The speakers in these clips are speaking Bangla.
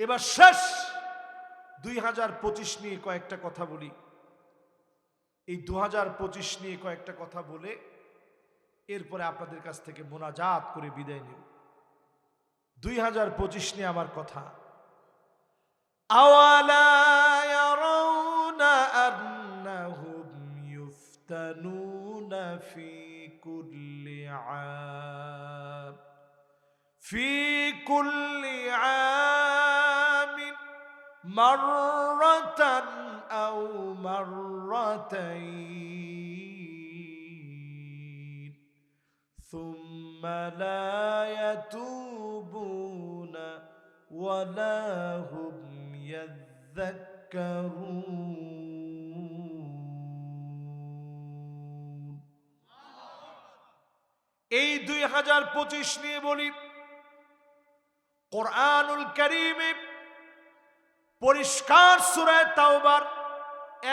এবার শেষ দুই হাজার পঁচিশ নিয়ে কয়েকটা কথা বলি এই দু হাজার পঁচিশ নিয়ে কয়েকটা কথা বলে এরপরে আপনাদের কাছ থেকে মোনাজাত করে বিদায় নেব দুই হাজার পঁচিশ নিয়ে আমার কথা أولا يرون أنهم يفتنون في كل عام في كل عام مرة أو مرتين ثم لا يتوبون ولا هم يذكرون এই দুই হাজার পঁচিশ নিয়ে বলি কোরআনুল করিমে পরিষ্কার সুরায় তাওবার,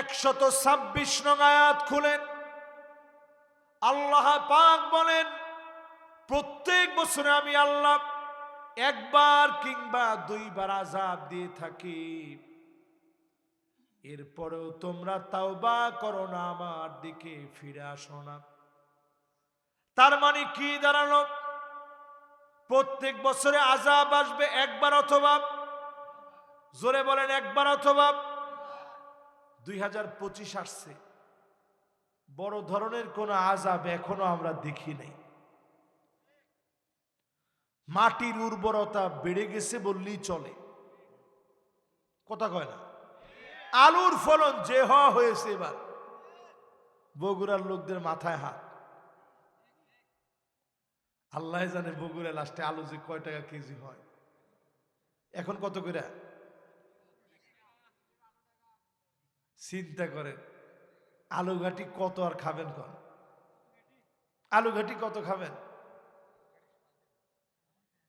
একশত ছাব্বিশ নং আয়াত খুলেন। আল্লাহ পাক বলেন, প্রত্যেক বছরে আমি আল্লাহ একবার কিংবা দুইবার আজাব দিয়ে থাকি। এরপরেও তোমরা তাওবা করো না, আমার দিকে ফিরে আসো না। তার মানে কি দাঁড়াল? প্রত্যেক বছরে আজাব আসবে একবার অথবা জোরে বলেন একবার অথবা। দুই হাজার পঁচিশ আসছে। বড় ধরনের কোন আজাব এখনও আমরা দেখি নাই। মাটির উর্বরতা বেড়ে গেছে বললেই চলে। কথা কয় না? আলুর ফলন যে হওয়া হয়েছে এবার। বগুড়ার লোকদের মাথায় হাত। আল্লাহ জানে বগুড়া লাস্টে আলু যে কয় টাকা কেজি হয়। এখন কত করে? চিন্তা করেন, আলু ঘাটি কত আর খাবেন কন? আলু ঘাটি কত খাবেন?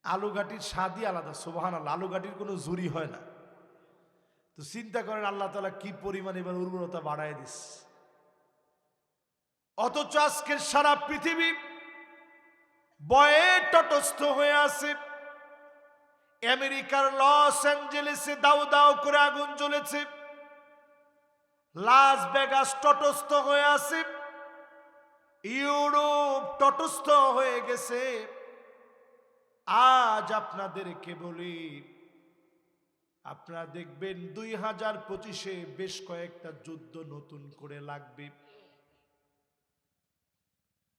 আলু ঘাটির স্বাদই আলাদা সোবাহান আল্লাহ আলু ঘাটির কোনো জুরি হয় না। তো চিন্তা করেন, আল্লাহ তালা কি পরিমাণ এবার উর্বরতা বাড়ায় দিস। অথচ আজকের সারা পৃথিবী বয়ে তটস্থ হয়ে আছে। আমেরিকার লস অ্যাঞ্জেলেসে দাউ দাউ করে আগুন জ্বলেছে। লাস বেগাস তটস্থ হয়ে আছে ইউরোপ তটস্থ হয়ে গেছে আজ আপনাদেরকে বলি আপনারা দেখবেন দুই হাজার পঁচিশে বেশ কয়েকটা যুদ্ধ নতুন করে লাগবে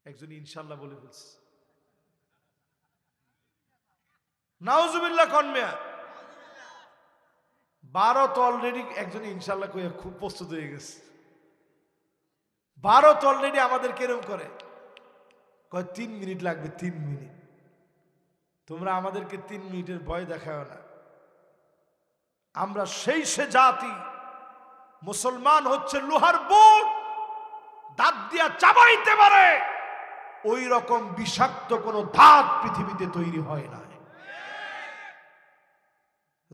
একজন ইনশাল্লাহ বলে ফেলছে নাউজুবিল্লাহ কনমিয়া ভারত অলরেডি একজন ইনশাল্লাহ কইয়া খুব প্রস্তুত হয়ে গেছে। ভারত অলরেডি আমাদের কেরম করে? কয়, তিন মিনিট লাগবে, তিন মিনিট। তোমরা আমাদেরকে তিন মিনিটের ভয় দেখাও না। আমরা সেই সে জাতি, মুসলমান হচ্ছে লোহার বুট, দাঁত দিয়া চাবাইতে পারে। ওই রকম বিষাক্ত কোনো ধাত পৃথিবীতে তৈরি হয় না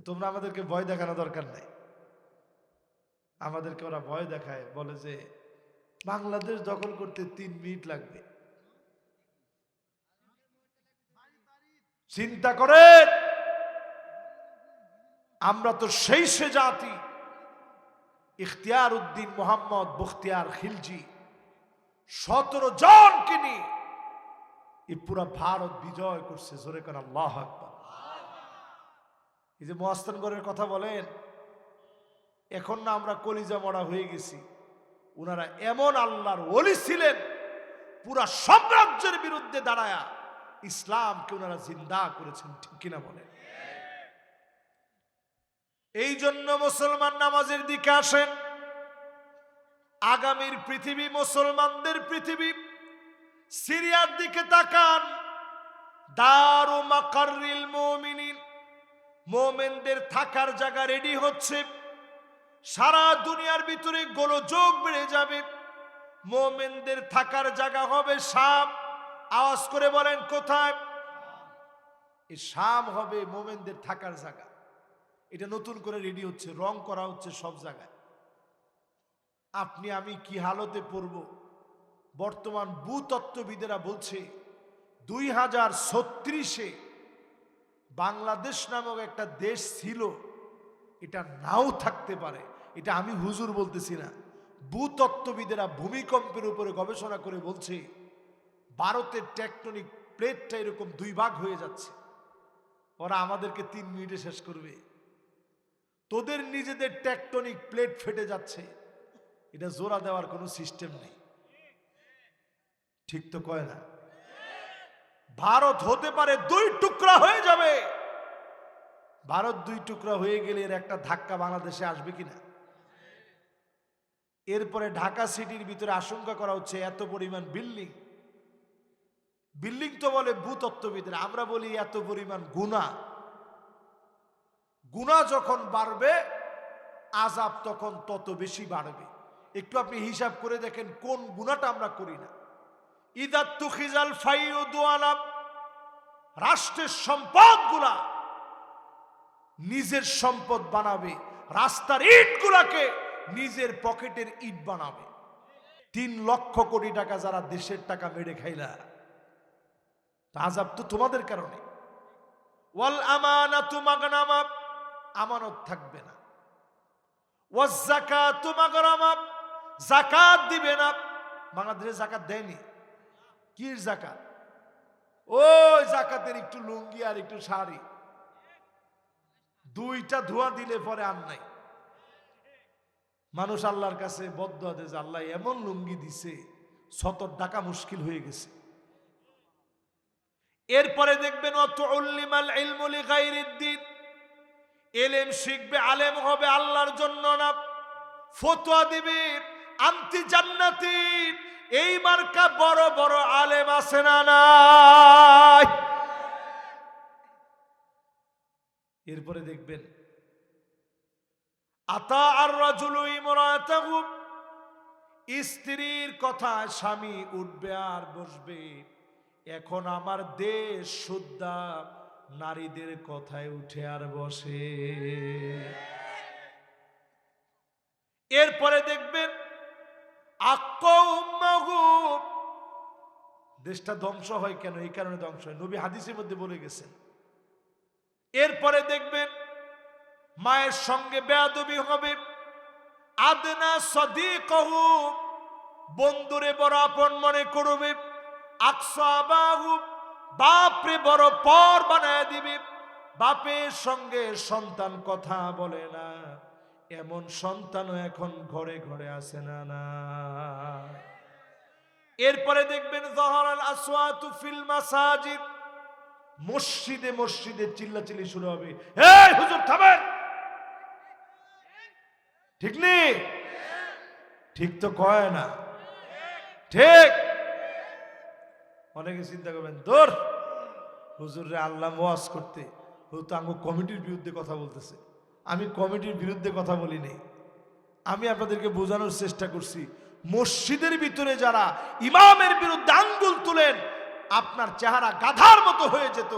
তোমরা আমাদেরকে ভয় দেখানো দরকার নাই। আমাদেরকে ওরা ভয় দেখায়, বলে যে বাংলাদেশ দখল করতে তিন মিনিট লাগবে। চিন্তা করে আমরা তো সেই সে জাতি। ইখতিয়ার উদ্দিন মোহাম্মদ বখতিয়ার খিলজি, সতেরো জনকে নিয়ে এই পুরা ভারত বিজয় করছে, জোরে কেন আল্লাহ আকবার। এই যে মহাস্তানগড়ের কথা বলেন, এখন না আমরা কলিজা মরা হয়ে গেছি। ওনারা এমন আল্লাহর ওলি ছিলেন, পুরা সাম্রাজ্যের বিরুদ্ধে দাঁড়ায়া ইসলামকে ওনারা জিন্দা করেছেন, ঠিক কিনা বলেন? এই জন্য মুসলমান নামাজের দিকে আসেন। আগামীর পৃথিবী মুসলমানদের পৃথিবী। সিরিয়ার দিকে তাকান। দারু মাকারিল মুমিনিন। মোমেনদের থাকার জায়গা রেডি হচ্ছে। সারা দুনিয়ার ভিতরে গোলযোগ বেড়ে যাবে। মোমেনদের থাকার জায়গা হবে শাম। আওয়াজ করে বলেন, কোথায়? শাম হবে মোমেনদের থাকার জায়গা। এটা নতুন করে রেডি হচ্ছে, রং করা হচ্ছে সব জায়গায়। আপনি, আমি কি হালতে পড়ব? বর্তমান ভূতত্ত্ববিদেরা বলছে, দুই হাজার ছত্রিশে বাংলাদেশ নামক একটা দেশ ছিল, এটা নাও থাকতে পারে। এটা আমি হুজুর বলতেছি না। ভূতত্ত্ববিদেরা ভূমিকম্পের উপরে গবেষণা করে বলছে, ভারতের টেকটনিক প্লেটটা এরকম দুই ভাগ হয়ে যাচ্ছে। ওরা আমাদেরকে তিন মিনিটে শেষ করবে। তোদের নিজেদের টেকটনিক প্লেট ফেটে যাচ্ছে। এটা জোড়া দেওয়ার কোনো সিস্টেম নেই। ঠিক তো কয় না? ভারত হতে পারে দুই টুকরা হয়ে যাবে। ভারত দুই টুকরা হয়ে গেলে এর একটা ধাক্কা বাংলাদেশে আসবে কিনা? এরপরে ঢাকা সিটির ভিতরে আশঙ্কা করা হচ্ছে এত পরিমাণ বিল্ডিং। বিল্ডিং তো বলে ভূতত্ত্ববিদরা। আমরা বলি এত পরিমাণ গুণা। গুণা যখন বাড়বে আজাব তখন তত বেশি বাড়বে। একটু আপনি হিসাব করে দেখেন কোন গুণাটা আমরা করি না। ইদাত্তু খিজাল ফাইউ দোয়ালাম রাষ্ট্রের সম্পদগুলা নিজের সম্পদ বানাবে, রাস্তার ইটগুলাকে নিজের পকেটের ইট বানাবে। তিন লক্ষ কোটি টাকা যারা দেশের টাকা মেরে খাইলা আজাব তো তোমাদের কারণে। ওয়াল আমানাতু মাগনামা, আমানত থাকবে না। ওয়াজ যাকাতু মাগরামা যাকাত দিবে না। বাংলাদেশে জাকাত দেয়নি। কির জাকাত ওই জাকাতের একটু লুঙ্গি আর একটু শাড়ি। দুইটা ধোয়া দিলে পরে আর নাই। মানুষ আল্লাহর কাছে বদ্ধ আছে যে, আল্লাহ এমন লুঙ্গি দিছে, সতর ডাকা মুশকিল হয়ে গেছে। এরপরে দেখবেন অত উল্লিমাল এলেম শিখবে, আলেম হবে আল্লাহর জন্য না। ফতোয়া দিবে, আন্তি জান্নাতি। এই মার্কা বড় বড় আলেম আছে না নাই? এরপরে দেখবেন, আতা আর রাজুলু ইমরাতাহু, স্ত্রীর কথা স্বামী উঠবে আর বসবে। এখন আমার দেশ শুদ্ধা, নারীদের কথায় উঠে আর বসে। এরপরে দেখবেন দেশটা ধ্বংস হয় কেন? এই কারণে ধ্বংস হয়। নবী হাদিসের মধ্যে বলে গেছেন। এরপরে দেখবেন, মায়ের সঙ্গে বেয়াদবি হবে। আদনা সদিকহু, বন্ধুরে বড় আপন মনে করবে। আকসাবাহু বাপরে বড় পর বানায় দিবে। বাপের সঙ্গে সন্তান কথা বলে না। এমন সন্তানও এখন ঘরে ঘরে আসে না না। এরপরে দেখবেন জহরাল আসওয়াতু ফিল মাসাজিদ। মসজিদে মসজিদে চিল্লাচিল্লি শুরু হবে। এই হুজুর, থামেন। ঠিক নেই ঠিক তো কয় না। ঠিক। অনেকে চিন্তা করবেন তোর হুজুরে আল্লাহ ওয়াজ করতে। ও তো আঙ্গু কমিটির বিরুদ্ধে কথা বলতেছে। আমি কমিটির বিরুদ্ধে কথা বলিনি। আমি আপনাদেরকে বোঝানোর চেষ্টা করছি। মসজিদের ভিতরে যারা ইমামের বিরুদ্ধে আঙ্গুল তুলেন, আপনার চেহারা গাধার মতো হয়ে যেত।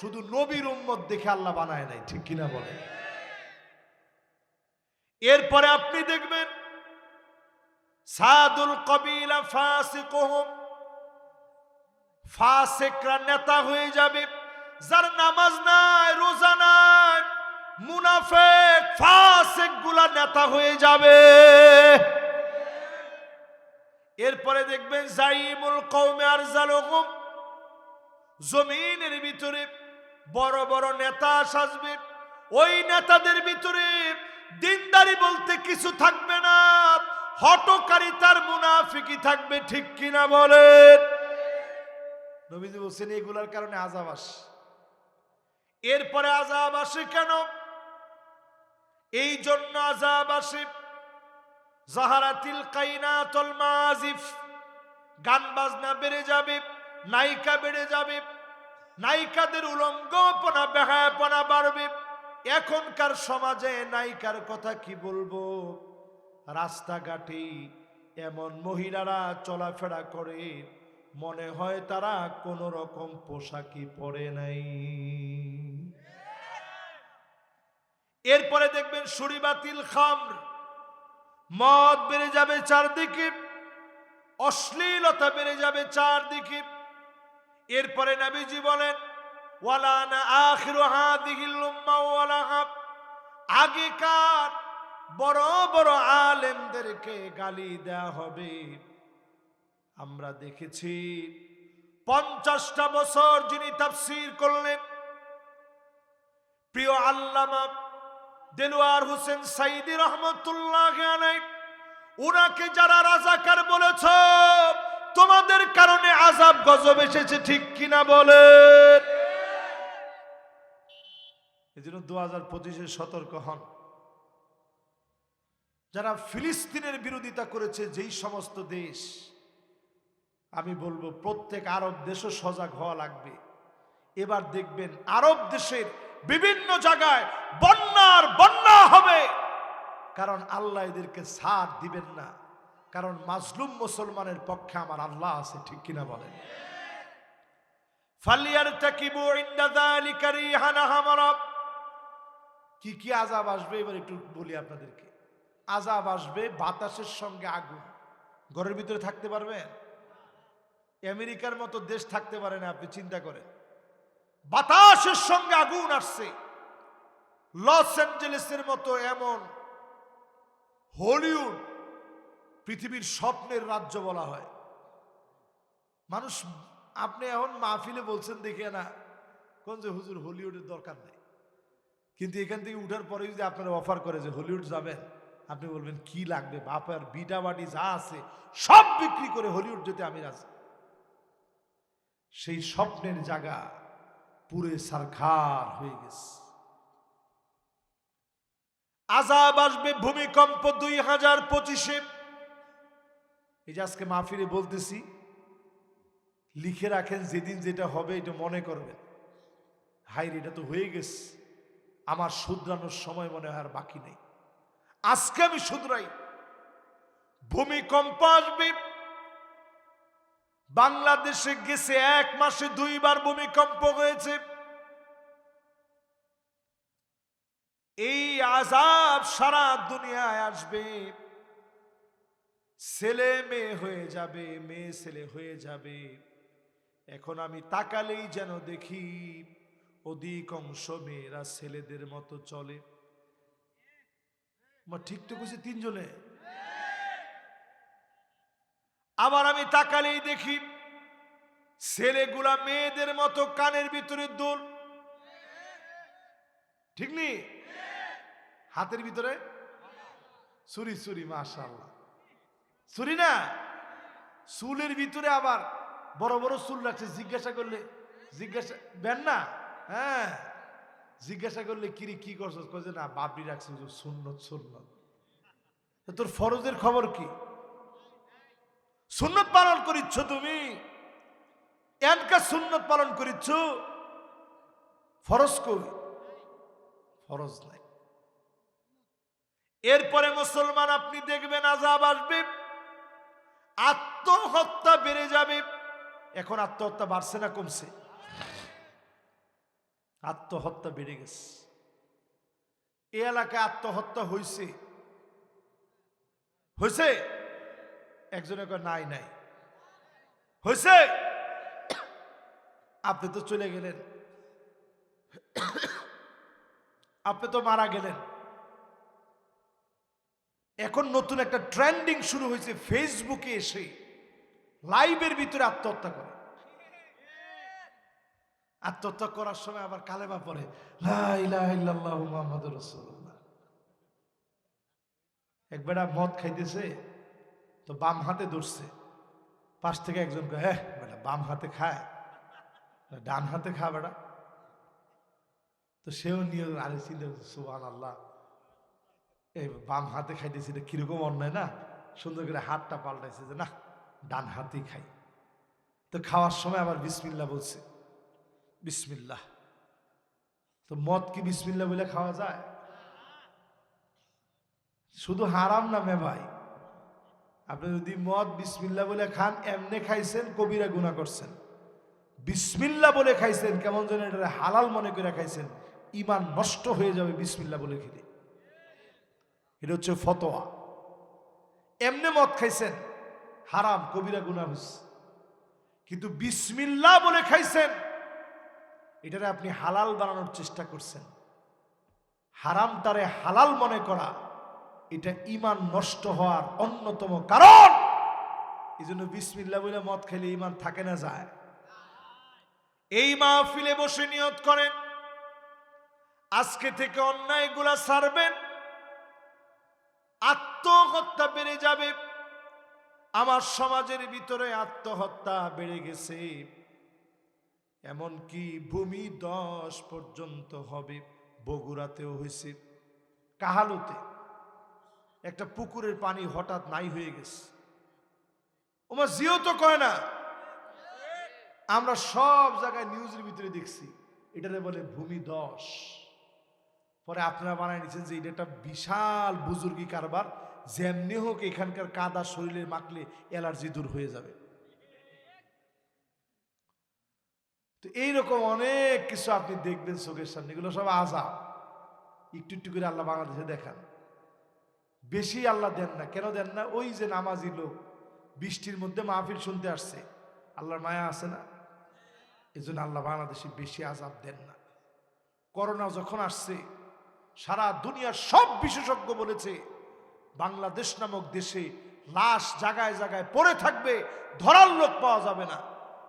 শুধু নবীর উম্মত দেখে আল্লাহ বানায় নাই, ঠিক কিনা বলে এরপরে আপনি দেখবেন, সাদুল কবিলা ফাসিকহম, ফাসেকরা নেতা হয়ে যাবে, যার নামাজ নাই, রোজা নাই, মুনাফেক ফাসেকগুলা নেতা হয়ে যাবে। এরপরে দেখবেন, জাইমুল কৌমে আর জালহুম জমিনের ভিতরে বড় বড় নেতা সাজবে। ওই নেতাদের ভিতরে দিনদারি বলতে কিছু থাকবে না। হটকারিতার মুনাফিকি থাকবে, ঠিক কিনা বলেন? নবীজি বলছেন, এগুলার কারণে আজাব আসে। এরপরে আজাব আসে কেন? এই জন্য আজাব আসে। জাহারাতিল কাইনাতুল মাজিফ গান বাজনা বেড়ে যাবে, নায়িকা বেড়ে যাবে, নায়িকাদের উলঙ্গপনা, বেহায়াপনা বাড়বে। এখনকার সমাজে নায়িকার কথা কি বলব? রাস্তাঘাটে এমন মহিলারা চলাফেরা করে, মনে হয় তারা কোন রকম পোশাকই পরে নাই। এরপরে দেখবেন সুরিবাতিল খামর। মদ বেড়ে যাবে চারদিকে, অশ্লীলতা বেড়ে যাবে চারদিকে। এরপরে নবীজি বলেন ওয়ালানা আখিরু আগেকার বড় বড় আলেমদেরকে গালি দেয়া হবে। আমরা দেখেছি, পঞ্চাশটা বছর যিনি তাফসীর করলেন, প্রিয় আল্লামা দেলোয়ার হোসেন সাইদি রহমতুল্লাহ ওনাকে যারা রাজাকার বলেছ, তোমাদের কারণে আজাব গজব এসেছে, ঠিক কিনা বলেন? এই দু হাজার পঁচিশে সতর্ক হন। যারা ফিলিস্তিনের বিরোধিতা করেছে, যেই সমস্ত দেশ, আমি বলব প্রত্যেক আরব দেশও সজাগ হওয়া লাগবে। এবার দেখবেন আরব দেশের বিভিন্ন জায়গায় বন্যার বন্যা হবে। কারণ আল্লাহ এদেরকে সাথ দিবেন না। কারণ মাজলুম মুসলমানের পক্ষে আমার আল্লাহ আছে, ঠিক কিনা বলেন? কি কি আজাব আসবে? এবার একটু বলি আপনাদেরকে। আজাব আসবে বাতাসের সঙ্গে আগুন। ঘরের ভিতরে থাকতে পারবেন? আমেরিকার মতো দেশ থাকতে পারে না, আপনি চিন্তা করেন। বাতাসের সঙ্গে আগুন আসছে। লস অ্যাঞ্জেলেসের মতো এমন হলিউড পৃথিবীর স্বপ্নের রাজ্য বলা হয়। মানুষ, আপনি এখন মাহফিলে বলছেন দেখে না, কোন যে হুজুর হলিউডের দরকার নেই। কিন্তু এখান থেকে উঠার পরে যদি আপনারা অফার করে যে হলিউড যাবেন, আপনি বলবেন, কি লাগবে? বাপার বিটা বাটি যা আছে, সব বিক্রি করে হলিউড যেতে আমি রাজি। সেই স্বপ্নের জায়গা পুরে সারখার হয়ে গেছে। আজাব আসবে ভূমিকম্প দুই হাজার পঁচিশে। এই যে আজকে মাহফিলে বলতেছি, লিখে রাখেন, যেদিন যেটা হবে এটা মনে করবেন। হাই এটা তো হয়ে গেছে। আমার শুধরানোর সময় মনে হয় আর বাকি নেই। আজকে আমি শুধরাই। ভূমিকম্প আসবে বাংলাদেশে গেছে এক মাসে দুইবার ভূমিকম্প হয়েছে। এই আজাব সারা দুনিয়ায় আসবে। ছেলে মেয়ে হয়ে যাবে, মেয়ে ছেলে হয়ে যাবে। এখন আমি তাকালেই যেন দেখি অধিকাংশ মেয়েরা ছেলেদের মতো চলে। ঠিক তো কইছে তিনজনে? আবার আমি তাকালেই দেখি ছেলেগুলা মেয়েদের মতো কানের ভিতরে দোল। ঠিক নি? হাতের ভিতরে? চুরি চুরি মাশাল্লাহ চুরি না? চুলের ভিতরে আবার বড় বড় চুল রাখছে। জিজ্ঞাসা করলে, জিজ্ঞাসা বেন না? হ্যাঁ। জিজ্ঞাসা করলে, কিরি, কি করছ না, বাপরি রাখছে সুন্নত সুন্নত। তোর ফরজের খবর কি? সুন্নত পালন করিচ্ছ তুমি? এনকা সুন্নত পালন করিচ্ছ? ফরজ কই? ফরজ নাই। এরপরে মুসলমান আপনি দেখবেন আজাব আসবে, আত্মহত্যা বেড়ে যাবে। এখন আত্মহত্যা বাড়ছে না কমছে? আত্মহত্যা বেড়ে গেছে। এ এলাকায় আত্মহত্যা হয়েছে হয়েছে একজনে নাই নাই। হয়েছে আপনি তো চলে গেলেন। আপনি তো মারা গেলেন। এখন নতুন একটা ট্রেন্ডিং শুরু হয়েছে ফেসবুকে এসে। লাইভের ভিতরে আত্মহত্যা করে। আত্মহত্যা করার সময় আবার ইলাহা ইল্লাল্লাহু একবার মদ খাইতেছে? তো বাম হাতে ধরছে। পাশ থেকে একজন কয় হ্যাঁ বেটা, বাম হাতে খায়। ডান হাতে খা, বেটা। তো সেও নিয়ে আরে সুহান আল্লাহ এই বাম হাতে খাইতেছি, এটা কীরকম অন্যায় না? সুন্দর করে হাতটা পাল্টাইছে যে, না, ডান হাতেই খাই। তো খাওয়ার সময় আবার বিসমিল্লা বলছে। বিসমিল্লাহ। তো মদ কি বিসমিল্লা বলে খাওয়া যায়? শুধু হারাম না মে ভাই? আপনি যদি মদ, বিসমিল্লা বলে খান, এমনে খাইছেন, কবিরা গুণা করছেন। বিসমিল্লা বলে খাইছেন, কেমন যেন এটা হালাল মনে করে খাইছেন ইমান নষ্ট হয়ে যাবে বিসমিল্লা বলে খেলে। এটা হচ্ছে ফতোয়া। এমনে মদ খাইছেন, হারাম, কবিরা গুণা হচ্ছে কিন্তু বিসমিল্লা বলে খাইছেন, এটারে আপনি হালাল বানানোর চেষ্টা করছেন। হারামটারে হালাল মনে করা এটা ইমান নষ্ট হওয়ার অন্যতম কারণ। এই জন্য বিসমিল্লা বলে মদ খেলে ইমান থাকে না, যায়। এই মাহফিলে বসে নিয়ত করেন। আজকে থেকে অন্যায়গুলা ছাড়বেন আত্মহত্যা বেড়ে যাবে। আমার সমাজের ভিতরে আত্মহত্যা বেড়ে গেছে। এমনকি ভূমি দশ পর্যন্ত হবে, বগুড়াতেও হয়েছে, কাহালুতে। একটা পুকুরের পানি হঠাৎ নাই হয়ে গেছে। ওমা জিও তো কয় না? আমরা সব জায়গায় নিউজের ভিতরে দেখছি, এটারে বলে ভূমি দশ। পরে আপনারা বানায় নিচ্ছেন যে এটা একটা বিশাল বুজুর্গি কারবার, যেমনি হোক এখানকার কাদা শরীরে মাখলে অ্যালার্জি দূর হয়ে যাবে। তো এইরকম অনেক কিছু আপনি দেখবেন চোখের সামনে, এগুলো সব আজা একটু একটু করে আল্লাহ বাংলাদেশে দেখান। বেশি আল্লাহ দেন না। কেন দেন না? ওই যে নামাজি লোক, বৃষ্টির মধ্যে মাহফিল শুনতে আসছে। আল্লাহর মায়া আছে না? এই জন্য আল্লাহ বাংলাদেশে বেশি আজাব দেন না। করোনা যখন আসছে, সারা দুনিয়ার সব বিশেষজ্ঞ বলেছে, বাংলাদেশ নামক দেশে লাশ জায়গায় জায়গায় পড়ে থাকবে, ধরার লোক পাওয়া যাবে না।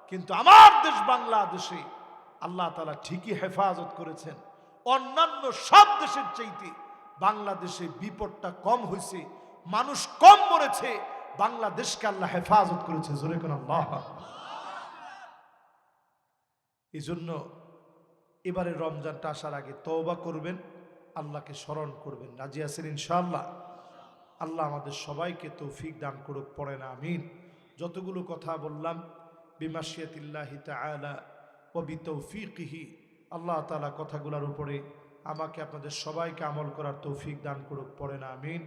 কিন্তু আমার দেশ বাংলাদেশে আল্লাহ তালা ঠিকই হেফাজত করেছেন। অন্যান্য সব দেশের চাইতে বাংলাদেশে বিপদটা কম হয়েছে, মানুষ কম মরেছে, বাংলাদেশকে আল্লাহ হেফাজত করেছে, জোরে কোন এই জন্য এবারে রমজানটা আসার আগে তওবা করবেন, আল্লাহকে স্মরণ করবেন, রাজি আছেন ইনশাআল্লাহ? আল্লাহ আমাদের সবাইকে তৌফিক দান করুক পড়ে না আমিন। যতগুলো কথা বললাম, বিমাশিয়াতিল্লাহি তাআলা ও বিতৌফিকিহি, আল্লাহ তাআলা কথাগুলোর উপরে আমাকে আপনাদের সবাইকে আমল করার তৌফিক দান করুক পড়ে না আমিন।